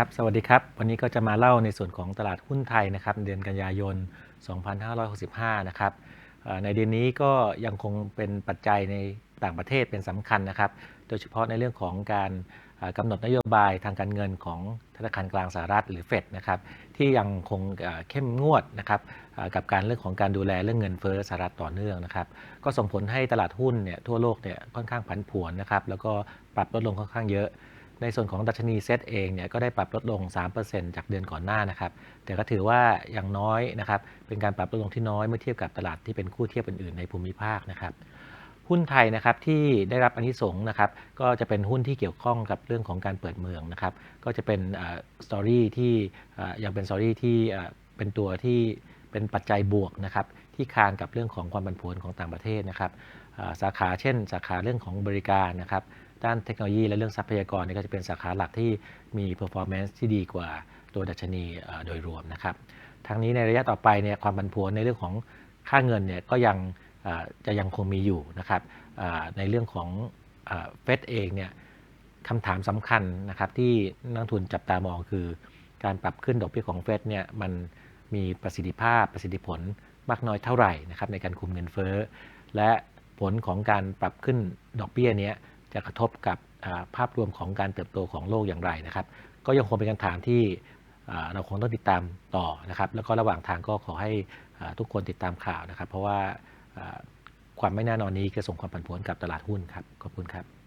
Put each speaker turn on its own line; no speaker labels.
ครับ สวัสดีครับ วันนี้ก็จะมาเล่าในส่วนของตลาดหุ้นไทยนะครับเดือนกันยายน 2565 นะครับในเดือนนี้ก็ยังคงเป็นปัจจัยในต่างประเทศเป็นสำคัญนะครับ โดยเฉพาะในเรื่องของการเอ่อกำหนดนโยบายทางการเงินของธนาคารกลางสหรัฐหรือเฟดนะครับที่ยังคงเข้มงวดนะครับกับการเรื่องของการดูแลเรื่องเงินเฟ้อสหรัฐต่อเนื่องนะครับ ก็ส่งผลให้ตลาดหุ้นเนี่ยทั่วโลกเนี่ยค่อนข้างผันผวนนะครับแล้วก็ปรับลดลงค่อนข้างเยอะ ในส่วนของดัชนีเซตเองเนี่ยก็ได้ปรับลดลง 3%จากเดือนก่อนหน้านะครับ แต่ก็ถือว่าอย่างน้อยนะครับ เป็นการปรับลดลงที่น้อยเมื่อเทียบกับตลาดที่เป็นคู่เทียบอื่นๆในภูมิภาคนะครับหุ้นไทยนะครับที่ได้รับอานิสงส์นะครับก็จะเป็นหุ้นที่เกี่ยวข้องกับเรื่องของการเปิดเมืองนะครับ ก็จะเป็นสตอรี่ที่เอ่อยังเป็นสตอรี่ที่เป็นตัวที่เป็นปัจจัยบวกนะครับที่คานกับเรื่องของความผันผวนของต่างประเทศนะครับสาขาเช่น สาขาเรื่องของบริการนะครับ ด้านเทคโนโลยีและเรื่องทรัพยากรนี่ก็จะเป็นสาขาหลักที่มี performance ที่ดีกว่าตัวดัชนีโดยรวมนะครับทั้งนี้ในระยะต่อไปเนี่ยความผันผวนในเรื่องของค่าเงินเนี่ยก็ยังจะยังคงมีอยู่นะครับในเรื่องของเฟดเองเนี่ยคำถามสำคัญนะครับที่นักทุนจับตามองคือ การปรับขึ้นดอกเบี้ยของเฟดเนี่ยมันมีประสิทธิภาพประสิทธิผลมากน้อยเท่าไหร่นะครับในการคุมเงินเฟ้อ และผลของการปรับขึ้นดอกเบี้ยเนี้ย จะกระทบกับภาพรวมของการเติบโตของโลกอย่างไรนะครับ ก็ยังคงเป็นคำถามที่เราคงต้องติดตามต่อนะครับ แล้วก็ระหว่างทางก็ขอให้ทุกคนติดตามข่าวนะครับ เพราะว่าความไม่แน่นอนนี้จะส่งความผันผวนกับตลาดหุ้นครับ ขอบคุณครับ